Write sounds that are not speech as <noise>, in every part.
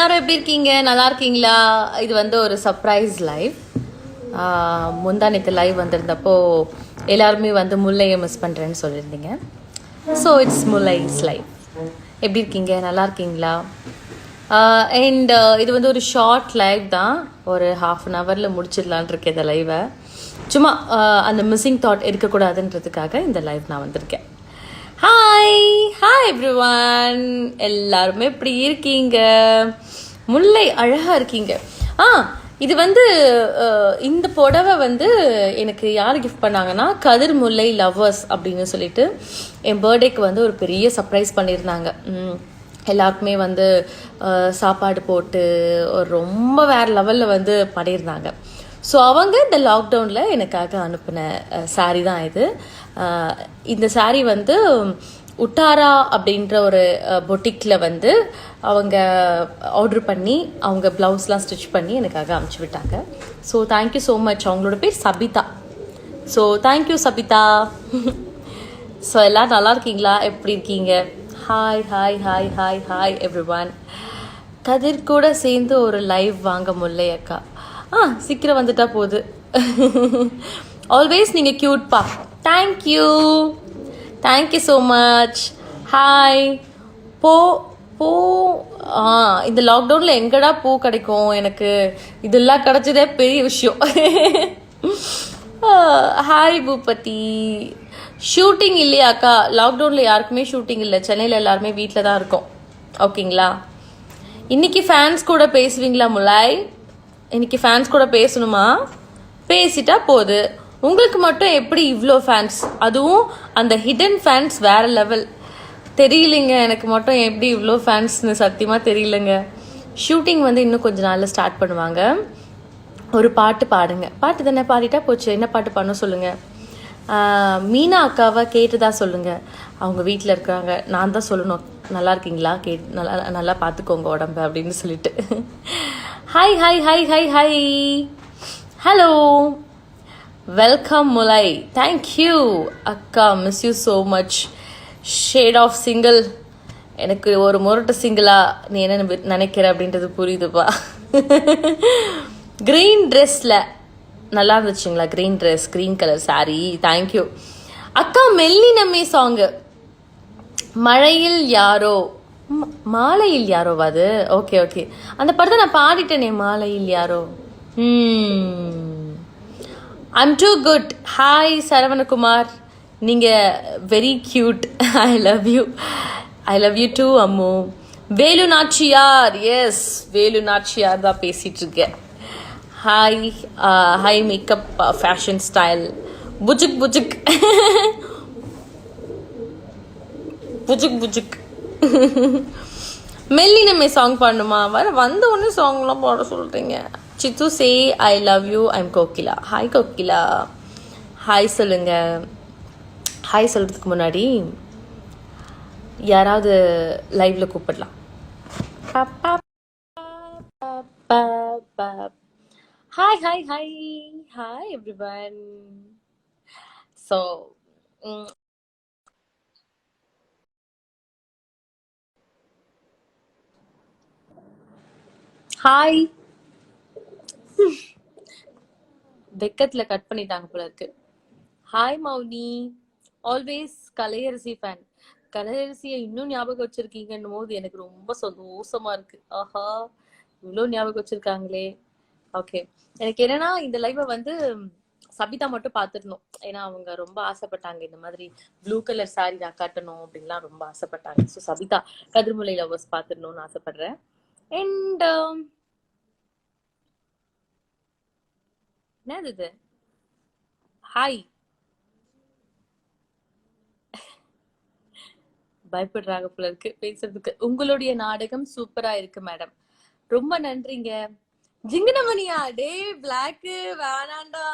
எல்லாரும் எப்படி இருக்கீங்க? நல்லா இருக்கீங்களா? இது வந்து ஒரு சர்ப்ரைஸ் லைவ் முந்தானத்து லைவ் வந்திருந்தப்போ எல்லாருமே வந்து முல்லையை மிஸ் பண்ணுறேன்னு சொல்லியிருந்தீங்க. ஸோ இட்ஸ் முல்லைஸ் லைவ் எப்படி இருக்கீங்க? நல்லா இருக்கீங்களா? அண்ட் இது வந்து ஒரு ஷார்ட் லைவ் தான். ஒரு ஹாஃப் அன் ஹவரில் முடிச்சிடலான் இருக்கேன் இந்த லைவை சும்மா அந்த மிஸ்ஸிங் தாட் இருக்கக்கூடாதுன்றதுக்காக இந்த லைவ் நான் வந்திருக்கேன். ஹாய் ஹாய் எவ்ரிவன் எல்லாருமே எப்படி இருக்கீங்க? முல்லை அழகாக இருக்கீங்க. ஆ இது வந்து இந்த புடவை வந்து எனக்கு யார் கிஃப்ட் பண்ணாங்கன்னா கதிர் முல்லை லவ்வர்ஸ் அப்படின்னு சொல்லிட்டு என் பர்த்டேக்கு வந்து ஒரு பெரிய சர்ப்ரைஸ் பண்ணியிருந்தாங்க. எல்லாருக்குமே வந்து சாப்பாடு போட்டு ஒரு ரொம்ப வேறு லெவலில் வந்து பண்ணியிருந்தாங்க. ஸோ அவங்க இந்த லாக்டவுனில் எனக்காக அனுப்பின சாரீ தான் இது. இந்த சாரீ வந்து உட்டாரா அப்படின்ற ஒரு பொட்டிக்கில் வந்து அவங்க ஆர்டர் பண்ணி அவங்க ப்ளவுஸ்லாம் ஸ்டிச் பண்ணி எனக்காக அனுப்பிச்சி விட்டாங்க. ஸோ தேங்க்யூ ஸோ மச் அவங்களோட பேர் Sabitha. So thank you Sabitha. <laughs> So எல்லாம் நல்லா இருக்கீங்களா? எப்படி இருக்கீங்க? Hi hi hi hi hi everyone Kathir கூட சேர்ந்து ஒரு லைவ் வாங்க முல்லை அக்கா ஆ சீக்கிரம் வந்துட்டா போகுது ஆல்வேஸ் நீங்கள் க்யூட்பா thank you thank you so much hi போ பூ. ஆ இந்த லாக்டவுனில் எங்கடா பூ கிடைக்கும்? எனக்கு இதெல்லாம் கிடச்சதே பெரிய விஷயம். ஹாய் பூபதி. ஷூட்டிங் இல்லையாக்கா லாக்டவுனில் யாருக்குமே ஷூட்டிங் இல்லை. சென்னையில் எல்லாருமே வீட்டில் தான் இருக்கோம். ஓகேங்களா இன்னைக்கு ஃபேன்ஸ் கூட பேசுவீங்களா முலாய் இன்னைக்கு ஃபேன்ஸ் கூட பேசணுமா? பேசிட்டா போகுது உங்களுக்கு மட்டும் எப்படி இவ்வளோ ஃபேன்ஸ் அதுவும் அந்த ஹிடன் ஃபேன்ஸ் வேற லெவல் தெரியலைங்க எனக்கு மட்டும் எப்படி இவ்வளோ ஃபேன்ஸ்னு சத்தியமாக தெரியலங்க. ஷூட்டிங் வந்து இன்னும் கொஞ்ச நாளில் ஸ்டார்ட் பண்ணுவாங்க. ஒரு பாட்டு பாடுங்க. பாட்டு தானே பாடிட்டா போச்சு. என்ன பாட்டு பண்ண சொல்லுங்க. மீனா அக்காவை கேட்டுதான் சொல்லுங்க. அவங்க வீட்டில் இருக்கிறாங்க நான் தான் சொல்லணும். நல்லா இருக்கீங்களா? கே நல்லா நல்லா பார்த்துக்கோங்க உடம்பு அப்படின்னு சொல்லிட்டு. Hi hi hi hi hi hello welcome Mullai thank you அக்கா miss you so much shade of single எனக்கு ஒரு முரட்டு சிங்கிளா நீ என்ன நினைக்கிற அப்படின்றது புரியுதுப்பா. க்ரீன் ட்ரெஸ்ல நல்லா இருந்துச்சுங்களா? Green dress green colour sari thank you அக்கா மெல்லினமே சாங்கு மழையில் யாரோ மாலையில் யாரோ அது? ஓகே ஓகே அந்த படத்தை நான் பாடிட்டேனே மாலையில் யாரோ. I'm too good hi Saravanakumar. நீங்கள் very cute I love you I love you too Ammu. Velu Nachiyar. Yes Velu Nachiyar தான் பேசிகிட்டு இருக்கேன். Hi hi makeup fashion style புஜுக் புஜுக். <laughs> புஜுக் புஜுக். <laughs> மெல்லினமே song பாடணுமா? வர வந்த உடனே சாங்லாம் பாட சொல்கிறீங்க Sidhu say I love you I'm Kokila. Hi Kokila. Hi சொல்லுங்க. ஹாய் சொல்கிறதுக்கு முன்னாடி யாராவது லைவ்ல கூப்பிடலாம். Hi hi hi hi one so hi வெக்கத்துல cut பண்ணிட்டாங்க போல இருக்கு. Hi Mouni. Always Kalaiyarasi fan கலையரசியை இன்னும் ஞாபகம் வச்சிருக்கீங்கன்னும் போது எனக்கு ரொம்ப சந்தோஷமா இருக்கு. ஆஹா இவ்வளோ ஞாபகம் வச்சிருக்காங்களே. ஓகே எனக்கு என்னன்னா இந்த லைவை வந்து சபிதா மட்டும் பார்த்துடணும் ஏன்னா அவங்க ரொம்ப ஆசைப்பட்டாங்க. இந்த மாதிரி ப்ளூ கலர் சாரி நான் கட்டணும் அப்படின்லாம் ரொம்ப ஆசைப்பட்டாங்க. ஸோ சபிதா கதிர்முலை லவர்ஸ் பார்த்துடணும்னு ஆசைப்படுறேன். அண்ட் என்னது இது? ஹாய் பயப்படுறாங்க போல இருக்கு பேசுறதுக்கு. உங்களுடைய நாடகம் சூப்பரா இருக்கு மேடம் ரொம்ப நன்றிங்க. ஜிங்கனமணியா? டே பிளாக்கு வேணாண்டா.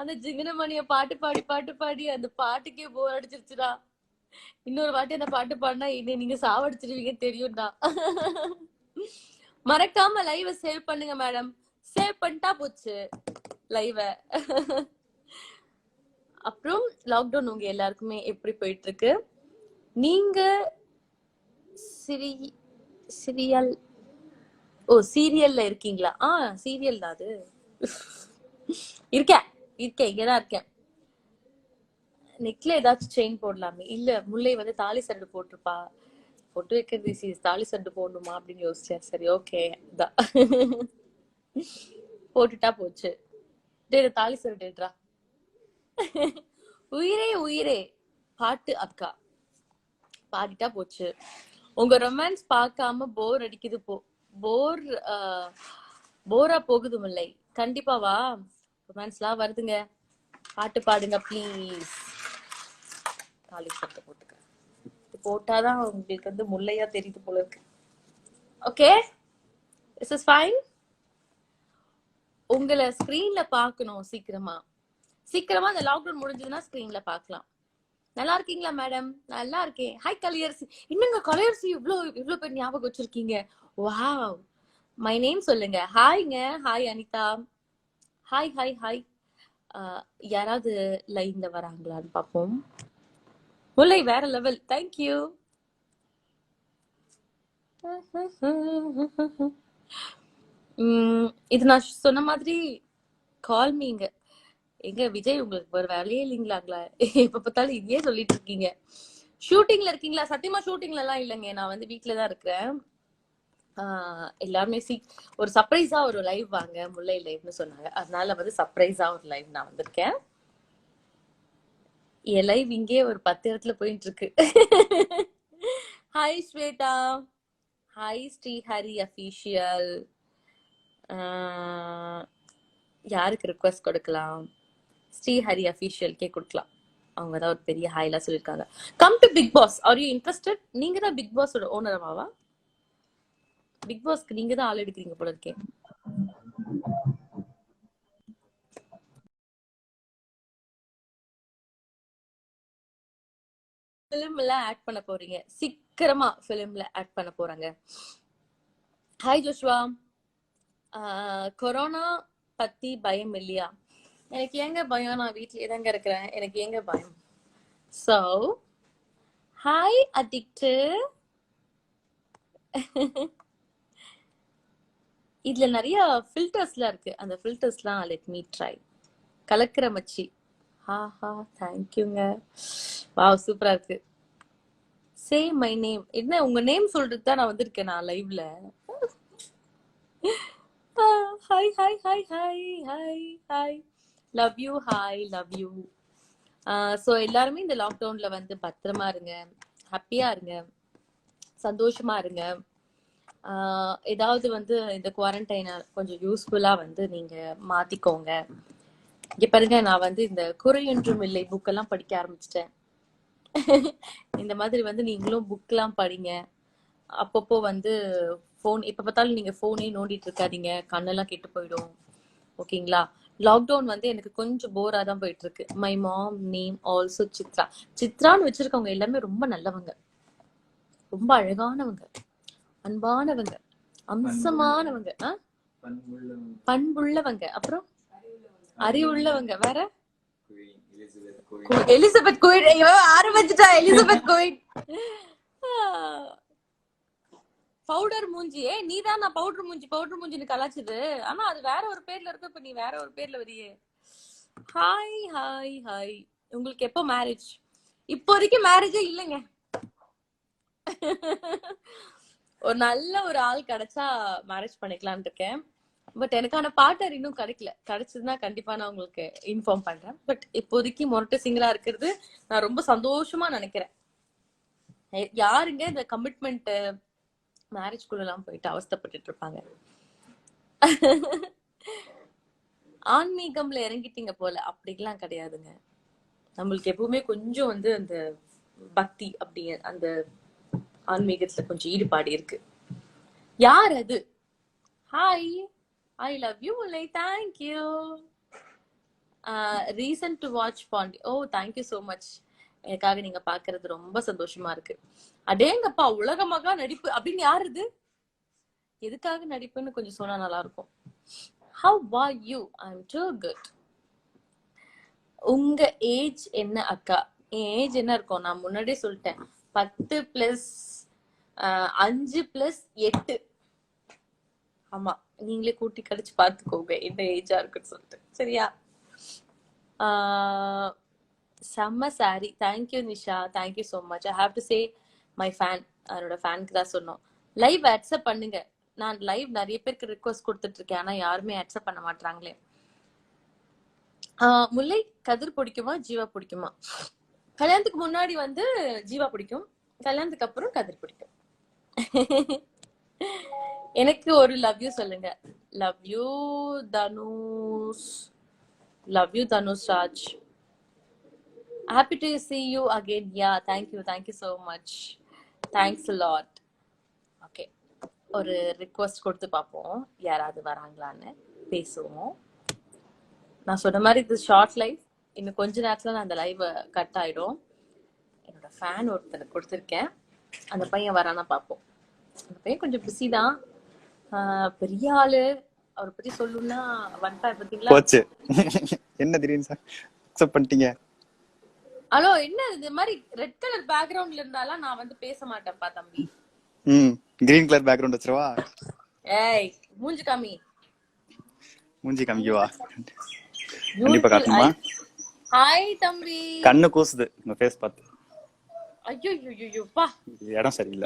அந்த ஜிங்கனமணிய பாட்டு பாடி பாட்டு பாடி அந்த பாட்டுக்கே போர் அடிச்சிருச்சுடா. இன்னொரு வாட்டி அந்த பாட்டு பாடினா என்னை நீங்க சாவடிச்சிருவீங்க தெரியும்டா. மறக்காம லைவ சேவ் பண்ணுங்க மேடம் சேவ் பண்ணிட்டா போச்சு லைவ அப்புறம் லாக்டவுன் உங்க எல்லாருக்குமே எப்படி போயிட்டு இருக்கு நீங்க சிரி சிரியல் ஓ சீரியல்ல இருக்கீங்களா? ஆ சீரியல் தான் அது. இருக்கேன் இருக்கேன் இங்கதான் இருக்கேன். நெக்ல ஏதாச்சும் செயின் போடலாமே. இல்ல முல்லை வந்து தாலி சரடு போட்டிருப்பா. பொட்டு வைக்கிறது easy. தாலி சட்டு போடணுமா அப்படின்னு யோசிச்சேன். சரி ஓகே தான் போட்டுட்டா போச்சு. டேய் தாலி சரடு உயிரே உயிரே. பாட்டு அக்கா. பாடிட்டா போச்சு. உங்க ரொமான்ஸ் பார்க்காம போர் அடிக்குது போ. போர் போரா போகுது முல்லை கண்டிப்பா ரொமான்ஸ்லாம் வருதுங்க. பாட்டு பாடுங்க ப்ளீஸ் தாலி சட்டை போட்டுக்க. போட்டாதான் உங்களுக்கு வந்து முல்லையா தெரியுது போல இருக்கு. ஓகே இஸ் இஸ் ஃபைன் உங்களை ஸ்கிரீன்ல பார்க்கணும் சீக்கிரமா. சீக்கிரமா இந்த லாக்டவுன் முடிஞ்சதுன்னா ஸ்கிரீன்ல பார்க்கலாம். நல்லா இருக்கீங்களா மேடம் நல்லா இருக்கேன். ஹாய் கலியரசி என்னங்க கலியரசி இவ்ளோ இவ்ளோ பேர் ஞாபகம் வச்சிருக்கீங்க? வாவ் மை நேம் சொல்லுங்க. ஹாய்ங்க hi Anitha. Hi hi hi யாராவது லைன்ல வராங்களான்னு பார்ப்போம். முல்லை வேற லெவல் தேங்க்யூ இது நான் சொன்ன மாதிரி கால் மீங்க எங்க விஜய் உங்களுக்கு ஒரு வேலையே இல்லைங்களாங்களா? எப்ப பார்த்தாலும் இதையே சொல்லிட்டு இருக்கீங்க. ஷூட்டிங்ல இருக்கீங்களா? சத்தியமா ஷூட்டிங்ல எல்லாம் இல்லைங்க. நான் வந்து வீட்டுல தான் இருக்கிறேன். எல்லாருமே சீ ஒரு சர்ப்ரைஸா ஒரு லைவ் வாங்க முல்லை லைவ்னு சொன்னாங்க. அதனால வந்து சர்ப்ரைஸா ஒரு லைவ் நான் வந்திருக்கேன். என் லைவ் இங்கே ஒரு பத்து இடத்துல போயிட்டு இருக்கு hi Swetha. Hi Sri Hari official யாருக்கு ரிக்வெஸ்ட் கொடுக்கலாம்? ஸ்ரீ ஹரி அஃபீஷியல்கே கொடுக்கலாம். அவங்க தான் ஒரு பெரிய ஹாய்லாம் சொல்லியிருக்காங்க. Come to big boss are you interested நீங்க தான் பிக் பாஸோட ஓனரமாவா பிக் பாஸ்க்கு நீங்க தான் ஆள் எடுக்கிறீங்க போல இருக்கேன் ஃபிலிம்ல ஆட் பண்ண போறீங்க. சீக்கிரமா ஃபிலிம்ல ஆட் பண்ண போறாங்க. ஹாய் ஜோஷ்வா கொரோனா பத்தி பயம் இல்லையா? எனக்கு ஏங்க பயம்? நான் வீட்லயே தாங்க இருக்கிறேன். எனக்கு எங்க பயம்? சோ ஹாய் அடிக்ட் இதுல நிறைய ஃபில்டர்ஸ்லாம் இருக்கு. அந்த ஃபில்டர்ஸ்லாம் லெட் மீ ட்ரை கலக்கிற மச்சி. ஹா ஹா தேங்க்யூங்க வா சூப்பரா இருக்கு. சே மை நேம் என்ன உங்க நேம் சொல்றது தான் நான் வந்திருக்கேன் நான் லைவ்ல hi hi hi hi hi hi love you hi love you so எல்லாருமே இந்த லாக்டவுன்ல வந்து பத்திரமா இருங்க. ஹாப்பியா இருங்க. சந்தோஷமா இருங்க. ஏதாவது வந்து இந்த குவாரண்டைனை கொஞ்சம் யூஸ்ஃபுல்லாக வந்து நீங்கள் மாற்றிக்கோங்க இங்க பாருங்க நான் வந்து இந்த குறையொன்றும் இல்லை புக்கெல்லாம் படிக்க ஆரம்பிச்சிட்டேன். இந்த மாதிரி வந்து நீங்களும் புக்லாம் படிங்க. அப்பப்போ வந்து ஃபோன் எப்ப பார்த்தாலும் நீங்க ஃபோனே நோண்டிட்டு இருக்காதீங்க கண்ணெல்லாம் கெட்டு போயிடும். ஓகேங்களா லாக்டவுன் வந்து எனக்கு கொஞ்சம் போரா தான் போயிட்டு இருக்கு my mom name also Chitra. சித்ரான்னு வச்சிருக்கவங்க எல்லாமே ரொம்ப நல்லவங்க. ரொம்ப அழகானவங்க. அன்பானவங்க. அம்சமானவங்க? பண்புள்ளவங்க. அப்புறம் அறிவுள்ளவங்க. வேற? எலிசபெத் கோயிட் ஆரம்பிச்சுட்டா எலிசபெத் கோயிட் <laughs> பவுடர் மூஞ்சி. ஏ நீ தான் நான் பவுடர் மூஞ்சி பவுடர் மூஞ்சின்னு கலாச்சுது ஆனா அது வேற ஒரு பேர்ல இருக்கு இப்ப நீ வேற ஒரு பேர்ல வரியே. ஹாய் ஹாய் ஹாய் உங்களுக்கு எப்போ மேரேஜ் இப்போதைக்கு மேரேஜே இல்லைங்க. <laughs> ஒரு நல்ல ஒரு ஆள் கிடைச்சா மேரேஜ் பண்ணிக்கலாம்னு இருக்கேன். பட் எனக்கான பார்ட்னர் இன்னும் கிடைக்கல. கிடைச்சதுன்னா கண்டிப்பா நான் உங்களுக்கு இன்ஃபார்ம் பண்றேன். பட் இப்போதைக்கு மொரட்டு சிங்கிளா இருக்கிறது நான் ரொம்ப சந்தோஷமா நினைக்கிறேன். யாருங்க இந்த கமிட்மெண்ட் மேரேஜ்குள்ள எல்லாம் போயிட்டு அவஸ்தைப்பட்டுட்டு இருப்பாங்க? ஆன்மீகம்ல இறங்கிட்டீங்க போல. அப்படிலாம் கிடையாதுங்க. நம்மளுக்கு எப்பவுமே கொஞ்சம் வந்து அந்த பக்தி அப்படி அந்த ஆன்மீகத்துல கொஞ்சம் ஈடுபாடு இருக்கு. யார் அது? Hi I love you Mullai thank you reason to watch Pandi oh thank you so much எனக்காக நீங்க பாக்குறது ரொம்ப சந்தோஷமா இருக்கு. அடேங்கப்பா உலகமாக நடிப்பு. அப்படின்னு யார் இது? எதுக்காக நடிப்புன்னு கொஞ்சம் சொன்னா நல்லா இருக்கும் how are you I am too good உங்க ஏஜ் என்ன அக்கா? என் ஏஜ் என்ன இருக்கும்? நான் முன்னாடியே சொல்லிட்டேன். பத்து பிளஸ் uh, அஞ்சு பிளஸ் எட்டு. ஆமா. நீங்களே கூட்டி கழிச்சு பார்த்துக்கோங்க என்ன ஏஜா இருக்குன்னு சொல்லிட்டு. சரியா? ஆஹ் செம்ம sorry thank you Nisha. Thank you so much I have to say my fan அவரோட ஃபேனுக்கு தான் சொன்னோம். லைவ் வாட்ஸ்அப் பண்ணுங்க. நான் லைவ் நிறைய பேருக்கு ரிக்வஸ்ட் கொடுத்துட்டு இருக்கேன் ஆனா யாருமே அக்செப்ட் பண்ண மாட்டாங்களே ஆஹ் முல்லை கதிர் பிடிக்குமா? ஜீவா பிடிக்குமா? கல்யாணத்துக்கு முன்னாடி வந்து ஜீவா பிடிக்கும். கல்யாணத்துக்கு அப்புறம் கதிர் பிடிக்கும். <laughs> எனக்கு ஒரு லவ் யூ சொல்லுங்க. Love you Dhanush love you Dhanush Raj happy to see you again ya thank you thank you so much thanks lot okay ஒரு ரிக்வஸ்ட் கொடுத்து பார்ப்போம். யாராவது வராங்களான்னு பேசுவோம். நான் சொன்ன மாதிரி இது ஷார்ட் லைவ் இன்னும் கொஞ்ச நேரத்தில் நான் அந்த லைவ் கட் ஆகிடும் என்னோட ஃபேன் ஒருத்தர் கொடுத்துருக்கேன். அந்த பையன் வரானா பார்ப்போம். அந்த பையன் கொஞ்சம் பிஸி தான். பெரிய ஆளு. அவரை பத்தி சொல்லணும்னா வந்துட்டா பாத்தீங்களா போச்சு. என்ன திடீர்னு சார் அக்செப்ட் பண்ணிட்டீங்க. ஹலோ என்ன இது? மாதிரி ரெட் கலர் பேக்ரவுண்ட்ல இருந்தாலாம் நான் வந்து பேச மாட்டேன்ப்பா தம்பி. ம் கிரீன் கலர் பேக்ரவுண்ட் வச்சிருவா? ஏய் மூஞ்சி காமி. மூஞ்சி காமிக்கவா? கண்டிப்பா காட்டணுமா? ஹாய் தம்பி. கண்ணு கூசுது. உங்க ஃபேஸ் பார்த்து. ஐயோ ஐயோ பா இடம் சரியில்லை.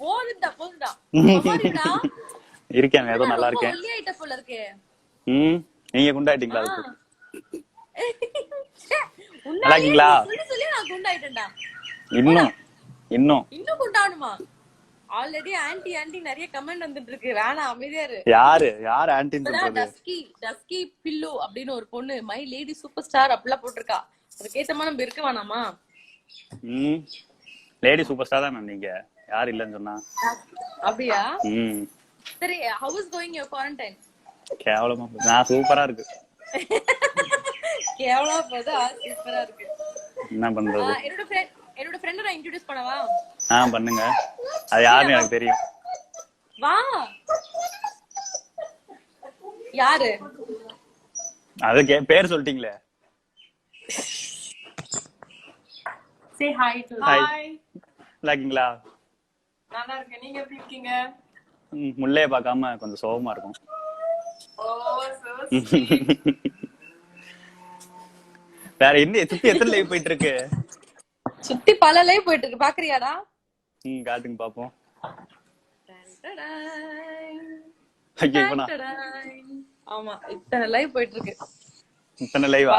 போதுடா போதுடா. <laughs> இருக்கேன் ஏதோ நல்லா இருக்கேன். ஒல்லி போல இருக்கே. ம் நீங்க குண்டாயிட்டீங்களா அதுக்கு? <laughs> உன்னாலே நல்லா இருக்கீங்களா? சொல்லி சொல்லி நான் குண்டாயிட்டேன்டா. இன்னும் இன்னும். ஆல்ரெடி ஆன்டி ஆன்டி நிறைய கமெண்ட் வந்துட்டு இருக்கு வேணாம் அமைதியா இரு. யாரு யார் ஆன்டின்னு இப்பதான் சொல்றது? டஸ்கி டஸ்கி பில்லு அப்படின்னு ஒரு பொண்ணு மை லேடி சூப்பர் ஸ்டார் அப்படிலாம் போட்டிருக்கா. அதுக்கேத்த மாதிரி நம்ம இருக்க வேணாமா? லேடி சூப்பர் ஸ்டார் தான் நீங்க. யார் இல்லைன்னு சொன்னா. அப்படியா? ம். சரி how is going your quarantine கேவலமா. நான் சூப்பரா இருக்கு. கேவலா போதா சூப்பரா இருக்கு. என்ன பண்றது? என்னோட ஃப்ரெண்ட் என்னோட ஃப்ரெண்ட நான் இன்ட்ரோடியூஸ் பண்ணவா? ஆ பண்ணுங்க. அது யாருன்னு எனக்கு தெரியும். வா. யாரு? அது கே பேர் சொல்லிட்டீங்களே. Say hi to Hi. நல்லா இருக்கேன். நீங்க எப்படி இருக்கீங்க? ம், முல்லைய பார்க்காம கொஞ்சம் சோகமா இருக்கும். வேற என்ன சுத்தி எத்தனை லைவ் போயிட்டு இருக்கு சுத்தி பல லைவ் போயிட்டு இருக்கு பாக்குறியாடா? ம் காட்டுங்க பாப்போம். ஐயோ டடாய். ஆமா இத்தனை லைவ் போயிட்டு இருக்கு இத்தனை லைவா.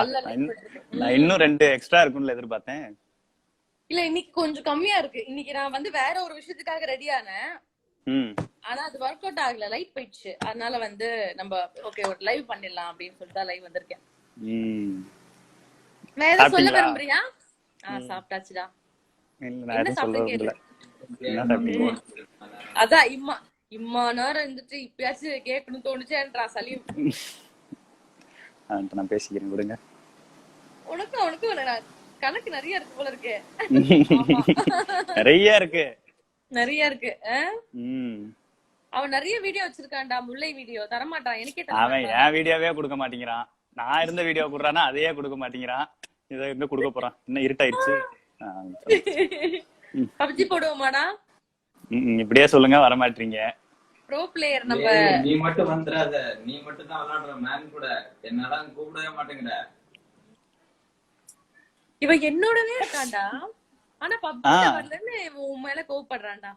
நான் இன்னும் ரெண்டு எக்ஸ்ட்ரா இருக்கும்னு எதிர்பார்த்தேன். இல்ல இன்னைக்கு கொஞ்சம் கம்மியா இருக்கு. இன்னைக்கு நான் வந்து வேற ஒரு விஷயத்துக்காக ரெடி ஆனேன். ஆனா அது ஒர்க் அவுட் ஆகல. லைட் போயிடுச்சு. அதனால வந்து நம்ம ஓகே ஒரு லைவ் பண்ணிடலாம் அப்படின்னு சொல்லிட்டு லைவ் வந்திருக்கேன். வேற சொல்ல? விரும்புறியா? ஆ சாப்பிட்டாச்சுடா. என்ன சாப்பிட்டீங்க? அதான் இம்மா இம்மா நேரம் இருந்துட்டு இப்பயாச்சும் கேட்கணும் தோணுச்சேன்றா சலீம் நான் பேசிக்கிறேன் விடுங்க. உனக்கும் உனக்கும் கணக்கு நிறைய இருக்கு போல இருக்கு. <laughs> நிறைய இருக்கு. நிறைய இருக்கு. அவன் நிறைய வீடியோ வச்சிருக்கான்டா முல்லை வீடியோ தரமாட்டான். எனக்கே அவன் என் வீடியோவே கொடுக்க மாட்டேங்கிறான். நான் இருந்த வீடியோ கொடுறானா அதையே கொடுக்க மாட்டேங்கிறான். இதை இன்னும் கொடுக்க போறான். இன்னும் இருட்டாயிடுச்சு. ஆ, <laughs> பப்ஜி போடுவோமாடா? இப்படியே சொல்லுங்க வர மாட்டீங்க ப்ரோ பிளேயர் நம்ம நீ மட்டும் வந்துடாத. நீ மட்டும் தான் விளையாடுற மேன் கூட. என்னடா கூப்பிடவே மாட்டேங்கிற. இவன் என்னோடவே இருக்கான்டா ஆனா. பப்ஜி வரலன்னு உன் மேல கோவப்படுறான்டா.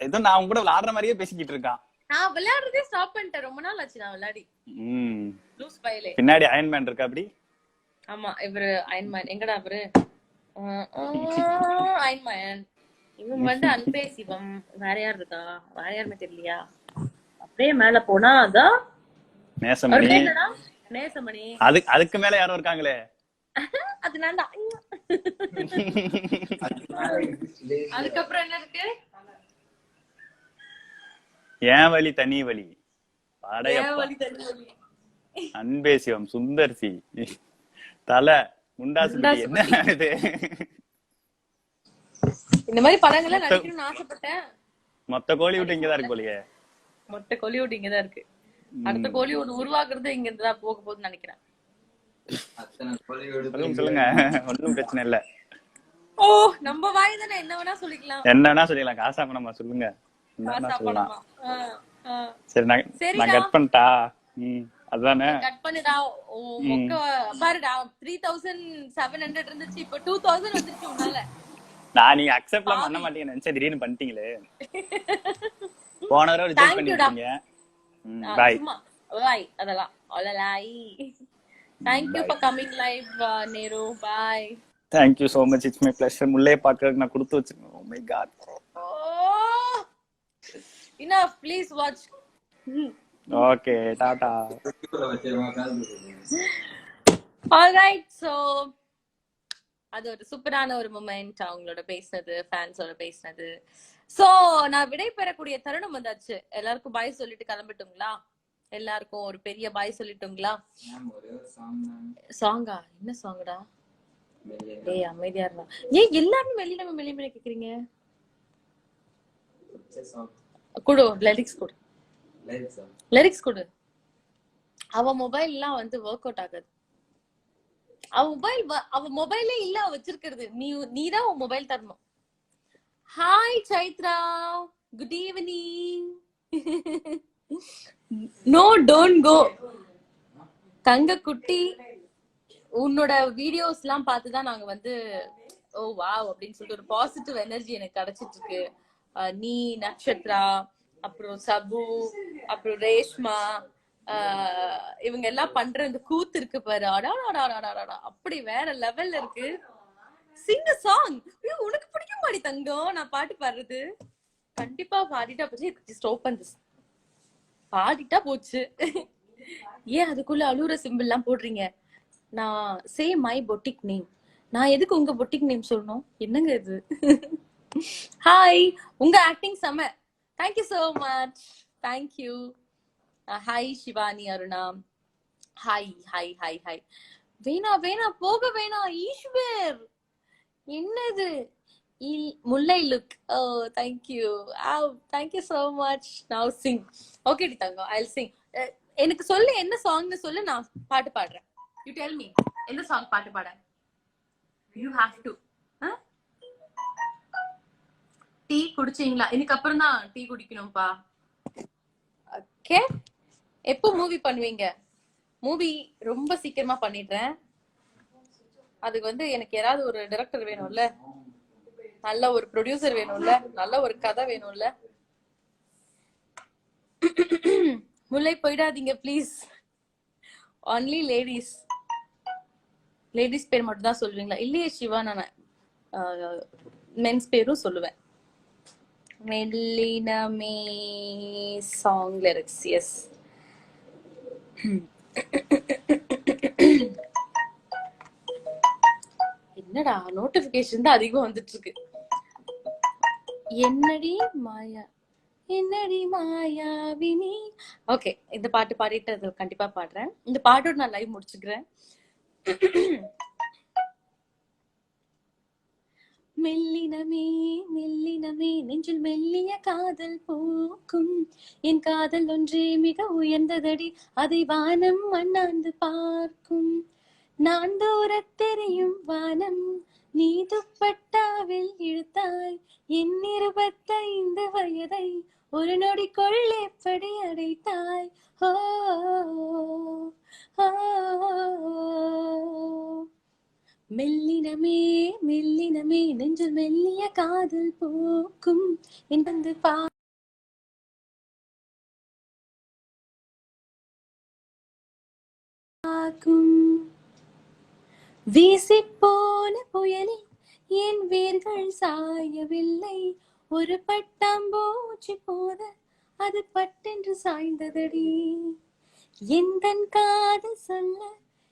ஏதோ நான் உங்க கூட விளாடுற மாதிரியே பேசிக்கிட்டு இருக்கான். நான் விளையாடுறதே ஸ்டாப் பண்ணிட்டேன். ரொம்ப நாள் ஆச்சு நான் விளையாடி. ம். லூஸ் பயலே. பின்னாடி அயன்மேன் இருக்கா அப்படி? ஆமா இவரு அயன்மேன் எங்கடா இவரு? அயன்மேன் இவன் வந்து அன்பே சிவம். வேற யார் இருக்கா? வேற யாருமே தெரியலையா? அப்படியே மேல போனா அதான் நேசமணி. நேசமணி. அதுக்கு அதுக்கு மேல யாரும் இருக்காங்களே. <laughs> அது நான்டா <laughs> அதுக்கப்புறம் என்ன இருக்கு? ஏன் வழி தனி வழி அன்பே சிவம் சுந்தர்சி தலை முண்டாசுபதி என்ன இது? இந்த மாதிரி படங்கள்லாம் நடிக்கணும்னு ஆசைப்பட்டேன். மொத்த கோழி விட்டு இங்கதான் இருக்கு போலியே. மொத்த கோலிவுட் இங்கதான் இருக்கு. அடுத்த கோலிவுட் உருவாக்குறது இங்க இருந்து தான் போக போகுதுன்னு நினைக்கிறேன். சொல்லுங்க சொல்லுங்க. ஒன்னும் பிரச்சனை இல்ல. ஓ நம்ம வாய் தானே என்ன வேணா சொல்லிக்கலாம். காசா பணமா? சொல்லுங்க. என்னன்னா காசா சொல்லலாம். பணமா? ஆ. சரி நான் சரிடா. நான் கட் பண்ணிட்டா? ம் அதானே? கட் பண்ணுடா. உ- மொக்க பாருடா த்ரீ தௌசண்ட் செவன் ஹண்ட்ரட் இருந்துச்சு. இப்ப டூ தௌசண்ட் வந்துருச்சு உன்னால. நான் நீங்க அக்செப்ட்லாம் பண்ண மாட்டீங்கன்னு நினைச்சேன். திடீர்னு பண்ணிட்டீங்களே. <laughs> போன தடவை ரிஜெக்ட். பண்ணிருக்கீங்க ஆ, அவ்வளோலாய் thank you for coming live Nehru bye thank you so much it's my pleasure முல்லையை பாக்குறதுக்கு நான் கொடுத்து வச்சிருக்கேன் Oh O my god enough. Please watch. Okay tata right so அது ஒரு சூப்பரான ஒரு மூமெண்ட் அவங்களோட பேசினது ஃபேன்ஸோட பேசினது. சோ நான் விடை பெறக்கூடிய தருணம் வந்தாச்சு. எல்லாருக்கும் பாய் சொல்லிட்டு கிளம்பட்டுங்களா? எல்லாருக்கும் ஒரு பெரிய பாய் சொல்லட்டுங்களா? சாங்கா என்ன சாங்கடா டேய் அமைதியா இருந்தா ஏன் எல்லாருமே வெளியில வெளியில கேக்குறீங்க? கொடு லிரிக்ஸ் கொடு. லிரிக்ஸ் கொடு. அவ மொபைல் எல்லாம் வந்து ஒர்க் அவுட் ஆகாது. அவ மொபைல் அவ மொபைலே இல்ல வச்சிருக்கிறது. நீ நீ தான் உன் மொபைல் தரணும். Hi Chaitra. Good evening <laughs> no don't go தங்க குட்டி உன்னோட வீடியோஸ் எல்லாம் பார்த்து தான் நாங்க வந்து ஓ வாவ் அப்படின்னு சொல்லிட்டு ஒரு பாசிட்டிவ் எனர்ஜி எனக்கு கிடைச்சிட்டு இருக்கு. நீ நக்ஷத்ரா அப்புறம் சபு அப்புறம் ரேஷ்மா இவங்க எல்லாம் பண்ற இந்த கூத்து இருக்கு பாரு. அடாடாடாடாடாடா அப்படி வேற லெவல்ல இருக்கு. சிங்க சாங் உனக்கு பிடிக்கும் பாடி தங்கம்? நான் பாட்டு பாடுறது. கண்டிப்பா பாடிட்டா போச்சு ஸ்டோப் ஓப்பன் பாடிட்டா போச்சு. ஏன் அதுக்குள்ள அழுகுற சிம்பிள் எல்லாம் போடுறீங்க? நான் சே மை பொட்டிக் நேம் நான் எதுக்கு உங்க பொட்டிக் நேம் சொல்லணும்? என்னங்க இது? ஹாய் உங்க ஆக்டிங் செம. Thank you so much thank you hi Shivani Aruna. Hi hi hi hi வேணா வேணா போக வேணா ஈஸ்வர். என்னது? Mullai look oh thank you thank you so much now sing okay D தங்கம் ஐ சிங் எனக்கு சொல்லு என்ன சாங்னு சொல்லு நான் பாட்டு பாடுறேன். யூ டெல் மீ எந்த சாங் பாட்டு பாட? யூ ஹாவ் டு டீ குடிச்சீங்களா? இதுக்கு அப்புறம் தான் டீ குடிக்கணும்ப்பா ஓகே எப்போ மூவி பண்ணுவீங்க? மூவி ரொம்ப சீக்கிரமா பண்ணிடுறேன். அதுக்கு வந்து எனக்கு யாராவது ஒரு டைரக்டர் வேணும்ல. நல்ல ஒரு ப்ரொடியூசர் வேணும்ல நல்ல ஒரு கதை வேணும்ல. முல்லை போயிடாதீங்க ப்ளீஸ் ஒன்லி லேடிஸ் லேடிஸ் பேர் மட்டும் தான் சொல்லுவீங்களா இல்லையே சிவா நான் மென்ஸ் பேரும் சொல்லுவேன். மெல்லினமே சாங் லிரிக்ஸ் எஸ் என்னடா நோட்டிபிகேஷன் தான் அதிகம் வந்துட்டு இருக்கு. என்னடி மாயா? என்னடி மாயாவினி ஓகே இந்த பாட்டு பாடிட்டு அது கண்டிப்பா பாடுறேன். இந்த பாட்டோட நான் லைவ் முடிச்சுக்கிறேன். மெல்லினமே மெல்லினமே நெஞ்சில் மெல்லிய காதல் பூக்கும். என் காதல் ஒன்றே மிக உயர்ந்ததடி அதை வானம் அண்ணாந்து பார்க்கும். நான் தூர தெரியும் வானம். நீ துப்பட்டாவில் இழுத்தாய். என் இருபத்தைந்து வயதை ஒரு நொடிக்குள் எப்படி அடைத்தாய்? ஓ மெல்லினமே மெல்லினமே நெஞ்சில் மெல்லிய காதல் போக்கும். என் பா பார்க்கும். வீசிப்போன புயலில் என் வேர்கள் சாயவில்லை. ஒரு பட்டாம்பூச்சி போத அது பட்டென்று சாய்ந்ததடி. எந்த காது சொல்ல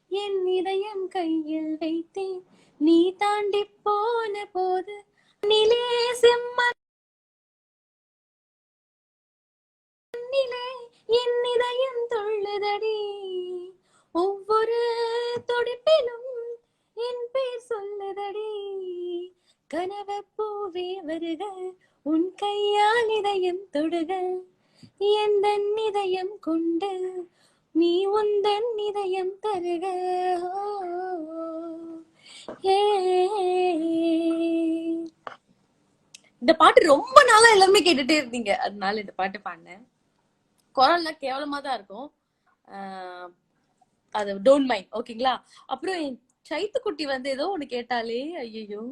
என் இதயம் கையில் வைத்தேன். நீ தாண்டி போன போது நிலே செம்மண்ணிலே என் இதயம் துள்ளுதடி ஒவ்வொரு துடிப்பிலும் என் பேர் சொல்லுதடி கனவ பூவே வருக உன் கையால் இதயம் தொடுக. எந்த இதயம் கொண்டு நீ உந்தன் இதயம் தருக. ஏ. இந்த பாட்டு ரொம்ப நாளா எல்லாருமே கேட்டுட்டே இருந்தீங்க. அதனால இந்த பாட்டு பாடினேன். குரல்ல கேவலமா தான் இருக்கும். அது டோன்ட் மைண்ட் ஓகேங்களா அப்புறம் என் சைத்துக்குட்டி வந்து ஏதோ ஒன்று கேட்டாலே ஐயோ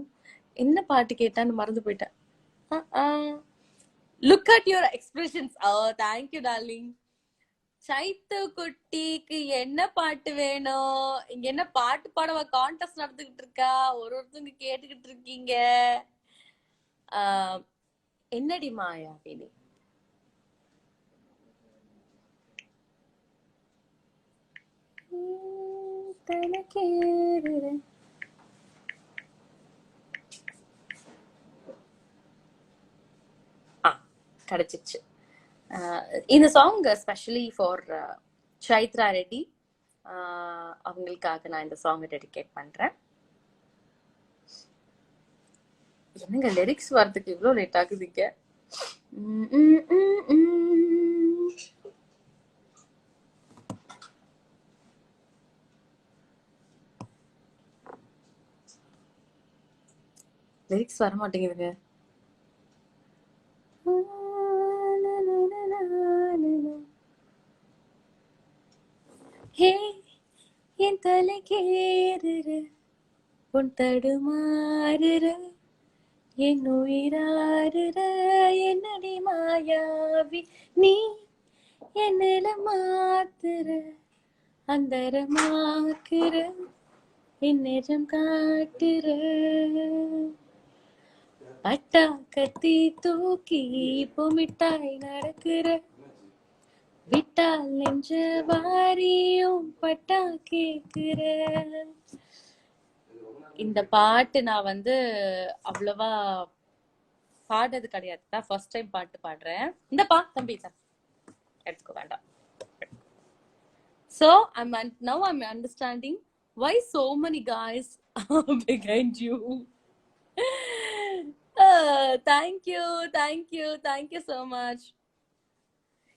என்ன பாட்டு கேட்டான்னு மறந்து போயிட்டேன். Look at your expressions oh thank you darling Chaithu குட்டிக்கு என்ன பாட்டு வேணும்? இங்க என்ன பாட்டு பாடவா கான்டெஸ்ட் நடந்துகிட்டு இருக்கா? ஒரு ஒருத்தவங்க கேட்டுக்கிட்டு இருக்கீங்க. ஆஹ் என்னடி மாயா வினி? தனக்கேறுற ஆ கிடைச்சிச்சு இந்த song specially for Chaitra Reddy அவங்களுக்காக நான் இந்த சாங்கை டெடிகேட் பண்றேன். என்னங்க லிரிக்ஸ் வரதுக்கு இவ்வளோ லேட் ஆகுதுங்க? உம் லிரிக்ஸ் வர மாட்டேங்குதுங்க. தலைக்கேறுற உன் தடுமாறுற என் உயிராறுற என்னடி மாயாவி நீ என்னில மாத்துற அந்தரமாக்குற என் நிஜம் காட்டுற. பட்டா கத்தி தூக்கி இப்போ மிட்டாய் நடக்கிற விட்டால் நெஞ்ச வாரியும் பட்டா கேக்குற இந்த பாட்டு நான் வந்து அவ்வளவா பாடுறது கிடையாது. தான் ஃபர்ஸ்ட் டைம் பாட்டு பாடுறேன். இந்த பா தம்பி தான் எடுத்துக்க வேண்டாம். So I'm now I'm understanding why so many guys behind you thank you thank you thank you so much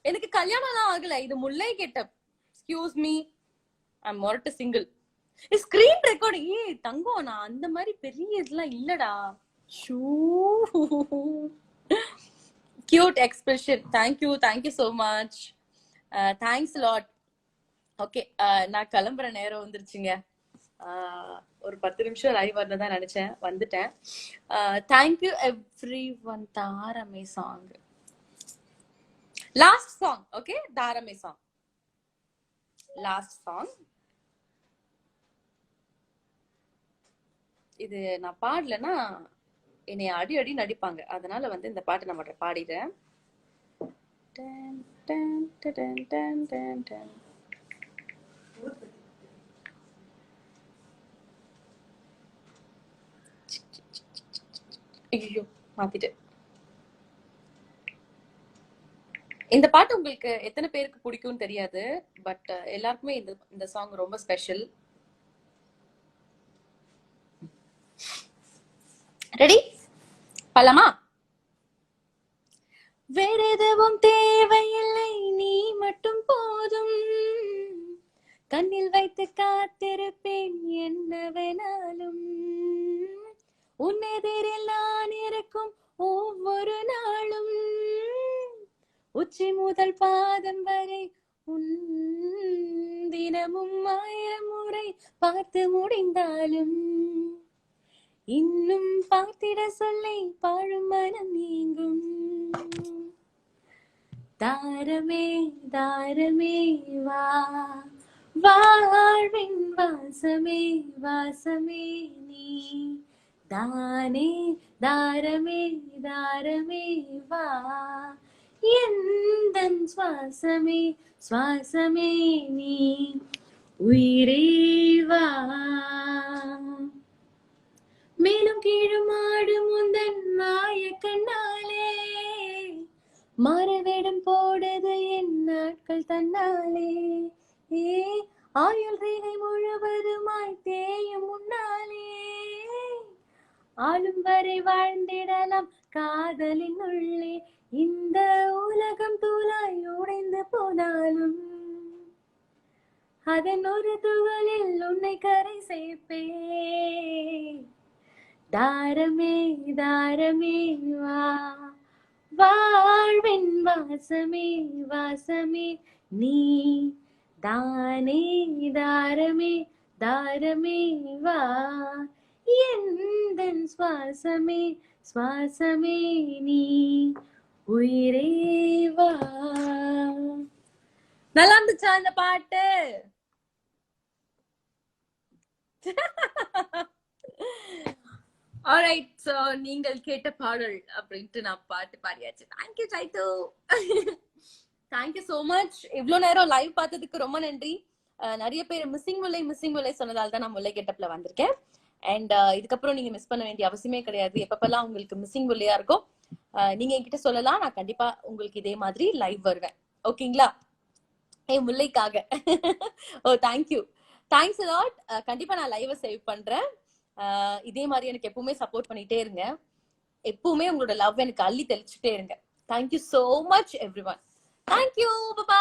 எனக்கு கல்யாணம் தான் ஆகல. இது Mullai getup. Excuse me I மொரட்டு சிங்கிள் ஸ்கிரீன் ரெக்கார்டிங் ஏய் தங்கம் நான் அந்த மாதிரி பெரிய இதெல்லாம் இல்லடா. Shoe. Cute expression thank you thank you so much thanks lot okay நான் கிளம்புற நேரம் வந்துருச்சுங்க. Uh, ஒரு பத்து நிமிஷம் லைவ் தான் நினைச்சேன். வந்துட்டேன். Thank you every one Thaarame song last song okay Thaarame song last song இது நான் பாடலன்னா என்னை அடி அடி நடிப்பாங்க. அதனால வந்து இந்த பாட்டு நான் பாடிடுறேன். ஐயோ மாத்திட்டேன். இந்த பாட்டு உங்களுக்கு எத்தனை பேருக்கு பிடிக்கும்னு தெரியாது பட் uh, எல்லாருக்குமே இந்த இந்த சாங் ரொம்ப ஸ்பெஷல் ரெடி பலமா வேற எதுவும் தேவையில்லை நீ மட்டும் போதும். கண்ணில் வைத்து காத்திருப்பேன் என்ன வேணாலும் உன்னதே மூச்சு முதல் பாதம் வரை உன் தினமும் ஆயிரம் முறை பார்த்து முடிந்தாலும் இன்னும் பார்த்திட சொல்லை பாழும் மனம் நீங்கும். தாரமே தாரமே வா வாழ்வின் வாசமே வாசமே நீ. தானே தாரமே தாரமே வா. எந்தன் சுவாசமே சுவாசமே நீ உயிரேவா மேலும் கீழும் ஆடும் உந்தன் மாய கண்ணாலே மரவேடம் போடுது என் நாட்கள் தன்னாலே. ஏ ஆயுள் ரேகை முழுவதுமாய் தேயும் முன்னாலே ஆளும் வரை வாழ்ந்திடலாம் காதலின் உள்ளே. இந்த உலகம் தூளாய் உடைந்து போனாலும் அதன் ஒரு துகளில் உன்னை கரை சேர்ப்பே தாரமே தாரமே வா. வாழ்வின் வாசமே வாசமே. நீ தானே தாரமே தாரமே வா. எந்த சுவாசமே சுவாசமே நீ. உயிரே வா. நல்லா இருந்துச்சா இந்த பாட்டு? <laughs> ஆல்ரைட் சோ நீங்கள் கேட்ட பாடல் அப்படின்ட்டு நான் பாட்டு பாடியாச்சு. Thank you Saithu thank you so much இவ்ளோ நேரம் லைவ் பார்த்ததுக்கு ரொம்ப நன்றி. நிறைய பேர் மிஸ்ஸிங் முல்லை மிஸ்ஸிங் முல்லை சொன்னதால தான் நான் முல்லை கெட்டப்ல வந்திருக்கேன். அண்ட் இதுக்கப்புறம் நீங்க மிஸ் பண்ண வேண்டிய அவசியமே கிடையாது. எப்பப்பெல்லாம் உங்களுக்கு மிஸ்ஸிங் முல்லையா இருக்கும் நீங்க என்கிட்ட சொல்லலாம் நான் கண்டிப்பா உங்களுக்கு இதே மாதிரி லைவ் வருவேன். ஓகேங்களா? ஏ முல்லைக்காக. ஓ தேங்க்யூ தேங்க்ஸ் லாட் கண்டிப்பா நான் லைவை சேவ் பண்றேன். இதே மாதிரி எனக்கு எப்பவுமே சப்போர்ட் பண்ணிட்டே இருங்க. எப்பவுமே உங்களோட லவ் எனக்கு அள்ளி தெளிச்சுட்டே இருங்க. Thank you so much every one thank you Baba